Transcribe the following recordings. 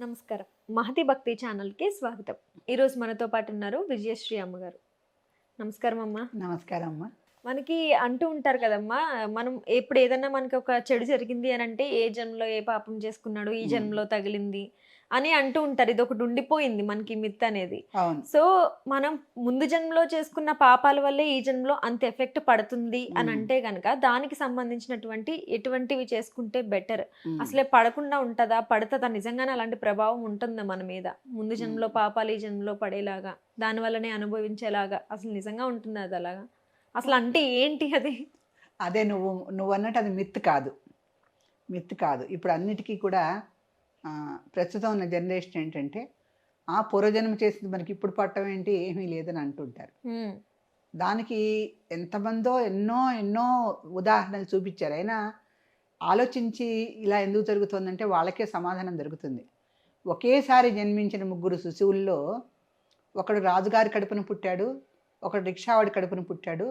నమస్కారం. మహతి భక్తి ఛానల్కి స్వాగతం. ఈరోజు మనతో పాటు ఉన్నారు విజయశ్రీ అమ్మగారు. నమస్కారం అమ్మా. నమస్కారం అమ్మా. మనకి అంటూ ఉంటారు కదమ్మా మనం ఎప్పుడు ఏదన్నా మనకి ఒక చెడు జరిగింది అని అంటే ఏ జన్మలో ఏ పాపం చేసుకున్నాడు ఈ. జన్మలో తగిలింది అని అంటూ ఉంటారు. ఇది ఒకటి ఉండిపోయింది మనకి మిత్ అనేది. సో మనం ముందు జన్మలో చేసుకున్న పాపాల వల్లే ఈ జన్మలో అంత ఎఫెక్ట్ పడుతుంది అని. అంటే కనుక దానికి సంబంధించినటువంటి ఎటువంటివి చేసుకుంటే బెటర్. అసలే పడకుండా ఉంటుందా? పడుతుందా? నిజంగానే అలాంటి ప్రభావం ఉంటుందా మన మీద? ముందు జన్మలో పాపాలు ఈ జన్మలో పడేలాగా దాని వల్లనే అనుభవించేలాగా అసలు నిజంగా ఉంటుందా అది అలాగా? అసలు అంటే ఏంటి అది? అదే నువ్వు నువ్వు అన్నట్టు అది మిత్ కాదు. మిత్ కాదు. ఇప్పుడు అన్నిటికీ కూడా ప్రస్తుతం ఉన్న జనరేషన్ ఏంటంటే ఆ పూర్వజన్మ చేసింది మనకి ఇప్పుడు పట్టడం ఏంటి ఏమీ లేదని అంటుంటారు. దానికి ఎంతమందో ఎన్నో ఎన్నో ఉదాహరణలు చూపించారు. అయినా ఆలోచించి ఇలా ఎందుకు జరుగుతుందంటే వాళ్ళకే సమాధానం దొరుకుతుంది. ఒకేసారి జన్మించిన ముగ్గురు శిశువుల్లో ఒకడు రాజుగారి కడుపున పుట్టాడు ఒకడు రిక్షావాడి కడుపున పుట్టాడు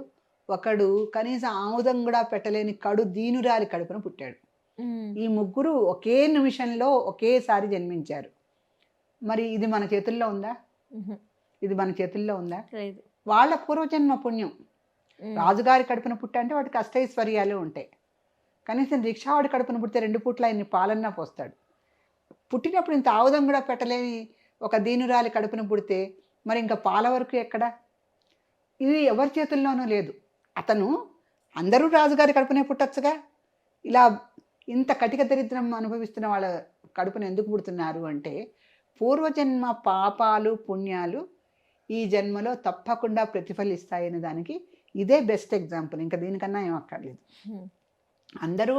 ఒకడు కనీసం ఆముదం కూడా పెట్టలేని కడు దీనురాలి కడుపున పుట్టాడు. ఈ ముగ్గురు ఒకే నిమిషంలో ఒకేసారి జన్మించారు. మరి ఇది మన చేతుల్లో ఉందా? ఇది మన చేతుల్లో ఉందా? వాళ్ళ పూర్వజన్మ పుణ్యం. రాజుగారి కడుపున పుట్ట అంటే వాటికి అష్టైశ్వర్యాలు ఉంటాయి. కనీసం రిక్షావాడి కడుపున పుడితే రెండు పూట్ల ఆయన్ని పాలన్నా పోస్తాడు. పుట్టినప్పుడు ఇంత ఆవుదం కూడా పెట్టలేని ఒక దీనురాలి కడుపున పుడితే మరి ఇంకా పాల వరకు ఎక్కడ? ఇది ఎవరి చేతుల్లోనూ లేదు. అతను అందరూ రాజుగారి కడుపునే పుట్టొచ్చుగా? ఇలా ఇంత కటిక దరిద్రం అనుభవిస్తున్న వాళ్ళ కడుపున ఎందుకు పుడుతున్నారు అంటే పూర్వజన్మ పాపాలు పుణ్యాలు ఈ జన్మలో తప్పకుండా ప్రతిఫలిస్తాయనే దానికి ఇదే బెస్ట్ ఎగ్జాంపుల్ ఇంకా దీనికన్నా ఏం అక్కర్లేదు. అందరూ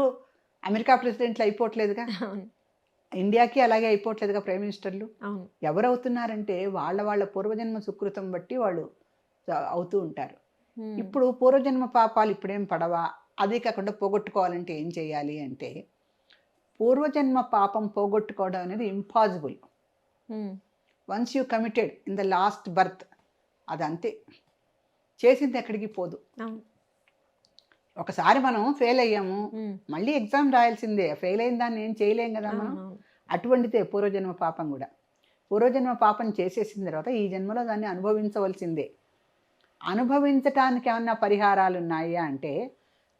అమెరికా ప్రెసిడెంట్లు అయిపోవట్లేదుగా? ఇండియాకి అలాగే అయిపోవట్లేదుగా ప్రైమ్ మినిస్టర్లు? ఎవరవుతున్నారంటే వాళ్ళ వాళ్ళ పూర్వజన్మ సుకృతం బట్టి వాళ్ళు అవుతూ ఉంటారు. ఇప్పుడు పూర్వజన్మ పాపాలు ఇప్పుడేం పడవా? అదే కాకుండా పోగొట్టుకోవాలంటే ఏం చేయాలి అంటే పూర్వజన్మ పాపం పోగొట్టుకోవడం అనేది impossible once you committed in the last birth అది అంతే చేసింది ఎక్కడికి పోదు. ఒకసారి మనం ఫెయిల్ అయ్యాము ఉమ్, మళ్ళీ ఎగ్జామ్ రాయాల్సిందే. ఫెయిల్ అయిన దాన్ని ఏం చేయలేం కదా మనం. అటువంటిదే పూర్వజన్మ పాపం కూడా. పూర్వజన్మ పాపం చేసేసిన తర్వాత ఈ జన్మలో దాన్ని అనుభవించవలసిందే. అనుభవించటానికి ఏమన్నా పరిహారాలు ఉన్నాయా అంటే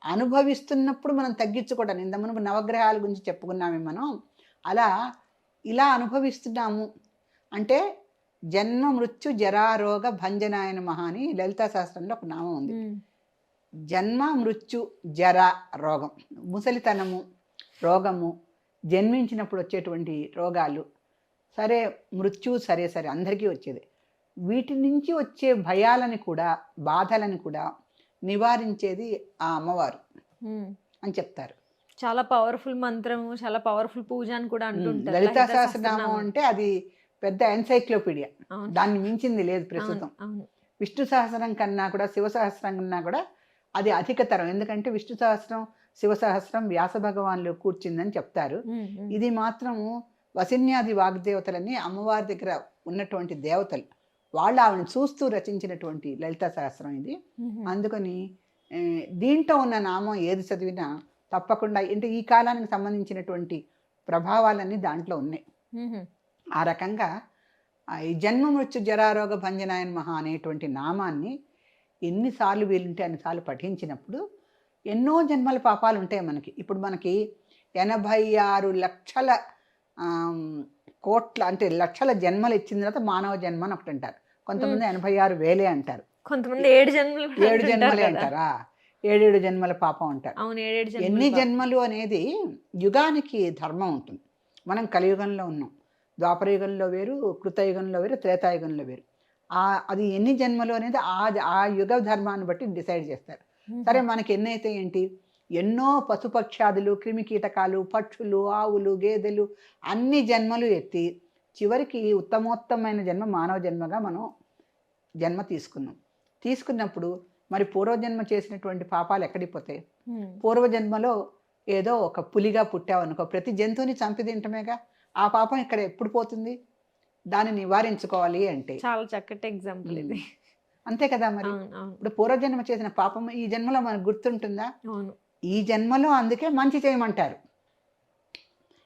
అనుభవిస్తున్నప్పుడు మనం తగ్గించుకోవడం ఇంత మనకు నవగ్రహాల గురించి చెప్పుకున్నామే మనం అలా ఇలా అనుభవిస్తున్నాము. అంటే జన్మ మృత్యు జరారోగ భంజనాయన మహా అని లలితా శాస్త్రంలో ఒక నామం ఉంది. జన్మ మృత్యు జర రోగం. ముసలితనము రోగము జన్మించినప్పుడు వచ్చేటువంటి రోగాలు సరే మృత్యు సరే సరే అందరికీ వచ్చేది. వీటి నుంచి వచ్చే భయాలని కూడా బాధలని కూడా నివారించేది ఆ అమ్మవారు. అని చెప్తారు. చాలా పవర్ఫుల్ మంత్రము చాలా పవర్ఫుల్ పూజ అని కూడా అంటుంటారు. లలితా సహస్రనామం. అంటే అది పెద్ద ఎన్సైక్లోపీడియా దాన్ని మించింది లేదు ప్రస్తుతం. విష్ణు సహస్రం కన్నా కూడా శివ సహస్రం కన్నా కూడా అది అధికతరం ఎందుకంటే విష్ణు సహస్రం శివ సహస్రం వ్యాస భగవాన్లు కూర్చుందని చెప్తారు. ఇది మాత్రము వసిన్యాది వాగ్దేవతలని అమ్మవారి దగ్గర ఉన్నటువంటి దేవతలు. వాళ్ళు ఆవిడని చూస్తూ రచించినటువంటి లలితా సహస్రం ఇది. అందుకని దీంట్లో ఉన్న నామం ఏది చదివినా తప్పకుండా అంటే ఈ కాలానికి సంబంధించినటువంటి ప్రభావాలన్నీ దాంట్లో ఉన్నాయి. ఆ రకంగా ఈ జన్మ మృత్యు జరారోగ భంజనాయన్ మహా అనేటువంటి నామాన్ని ఎన్నిసార్లు వీలుంటే అన్నిసార్లు పఠించినప్పుడు ఎన్నో జన్మల పాపాలు ఉంటాయి మనకి. ఇప్పుడు మనకి ఎనభై ఆరు లక్షల కోట్ల అంటే లక్షల జన్మలు ఇచ్చిన తర్వాత మానవ జన్మ అని ఒకటి అంటారు. కొంతమంది ఎనభై ఆరు వేలే అంటారు. కొంతమంది ఏడు జన్మలు ఏడు జన్మలే. అంటారా? ఏడేడు జన్మల పాపం అంటారు. అవును ఎన్ని. జన్మలు అనేది యుగానికి ధర్మం ఉంటుంది. మనం కలియుగంలో ఉన్నాం. ద్వాపరయుగంలో వేరు కృతయుగంలో వేరు త్రేతాయుగంలో వేరు. ఆ అది ఎన్ని జన్మలు అనేది ఆ ఆ యుగ ధర్మాన్ని బట్టి డిసైడ్ చేస్తారు. సరే మనకి ఎన్ని అయితే ఏంటి? ఎన్నో పశుపక్షాదులు క్రిమికీటకాలు పక్షులు ఆవులు గేదెలు అన్ని జన్మలు ఎత్తి చివరికి ఉత్తమోత్తమైన జన్మ మానవ జన్మగా మనం జన్మ తీసుకున్నాం. తీసుకున్నప్పుడు మరి పూర్వజన్మ చేసినటువంటి పాపాలు ఎక్కడికి పోతాయి? ఉమ్, పూర్వజన్మలో ఏదో ఒక పులిగా పుట్టావనుకో ప్రతి జంతువుని చంపి తింటమేగా? ఆ పాపం ఇక్కడ ఎప్పుడు పోతుంది? దాన్ని నివారించుకోవాలి అంటే. చాలా చక్కటి ఎగ్జాంపుల్ ఇది. అంతే కదా మరి? ఇప్పుడు పూర్వజన్మ చేసిన పాపం ఈ జన్మలో మనకు గుర్తుంటుందా? అవును. ఈ జన్మలో అందుకే మంచి చేయమంటారు.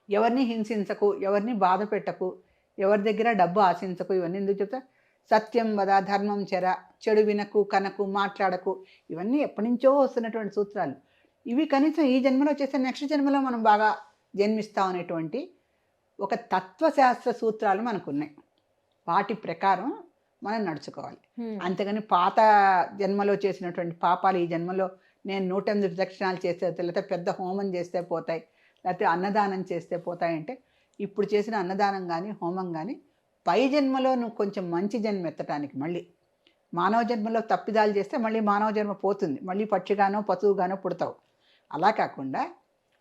ఎవరిని హింసించకు ఎవరిని బాధ పెట్టకు ఎవరి దగ్గర డబ్బు ఆశించకు ఇవన్నీ ఎందుకు చెప్తా? సత్యం వద ధర్మం చెర చెడు వినకు కనకు మాట్లాడకు ఇవన్నీ ఎప్పటి నుంచో వస్తున్నటువంటి సూత్రాలు. ఇవి కనీసం ఈ జన్మలో చేస్తే నెక్స్ట్ జన్మలో మనం బాగా జన్మిస్తాం అనేటువంటి ఒక తత్వశాస్త్ర సూత్రాలు మనకు ఉన్నాయి వాటి ప్రకారం మనం నడుచుకోవాలి. అంతేగాని పాత జన్మలో చేసినటువంటి పాపాలు ఈ జన్మలో నేను నూట ఎనిమిది ప్రదక్షిణాలు చేస్తే లేకపోతే పెద్ద హోమం చేస్తే పోతాయి లేకపోతే అన్నదానం చేస్తే పోతాయంటే ఇప్పుడు చేసిన అన్నదానం కానీ హోమం కానీ పై జన్మలో నువ్వు కొంచెం మంచి జన్మ ఎత్తడానికి మళ్ళీ. మానవ జన్మలో తప్పిదాలు చేస్తే మళ్ళీ మానవ జన్మ పోతుంది. మళ్ళీ పక్షిగానో పశువుగానో పుడతావు. అలా కాకుండా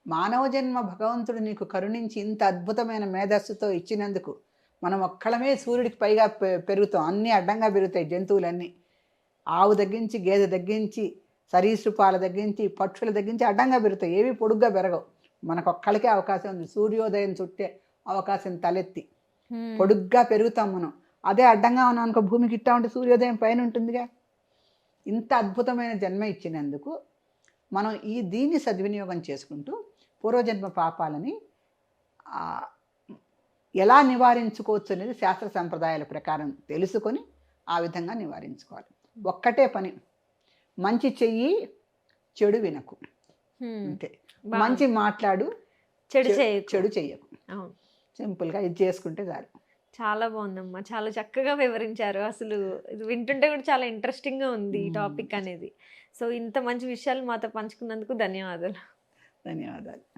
మానవ జన్మ భగవంతుడు నీకు కరుణించి ఇంత అద్భుతమైన మేధస్సుతో ఇచ్చినందుకు మనం ఒక్కడమే సూర్యుడికి పైగా పె- పెరుగుతాం. అన్నీ అడ్డంగా పెరుగుతాయి జంతువులన్నీ. ఆవు తగ్గించి గేదె తగ్గించి సరీసృపాల తగ్గించి పక్షుల తగ్గించి అడ్డంగా పెరుగుతాయి. ఏవి పొడుగ్గా పెరగవు. మనకు ఒక్కళ్ళకే అవకాశం ఉంది. సూర్యోదయం చుట్టే అవకాశం తలెత్తి. పొడుగ్గా పెరుగుతాం మనం. అదే అడ్డంగా ఉన్నాం అనుకో భూమికి ఇట్టా ఉంటే సూర్యోదయం పైన ఉంటుందిగా. ఇంత అద్భుతమైన జన్మ ఇచ్చినందుకు మనం ఈ దీన్ని సద్వినియోగం చేసుకుంటూ పూర్వజన్మ పాపాలని ఎలా నివారించుకోవచ్చు అనేది శాస్త్ర సంప్రదాయాల ప్రకారం తెలుసుకొని ఆ విధంగా నివారించుకోవాలి. ఒక్కటే పని. మంచి చెయ్యి చెడు వినకు. అంతే. మంచి మాట్లాడు చెడు చె- చేయకు. చెడు చెయ్యకు. సింపుల్గా ఇది చేసుకుంటే చాలు. చాలా బాగుందమ్మా. చాలా చక్కగా వివరించారు. అసలు ఇది వింటుంటే కూడా చాలా ఇంట్రెస్టింగ్గా ఉంది ఈ. టాపిక్ అనేది. సో ఇంత మంచి విషయాలు మాతో పంచుకున్నందుకు ధన్యవాదాలు. ధన్యవాదాలు.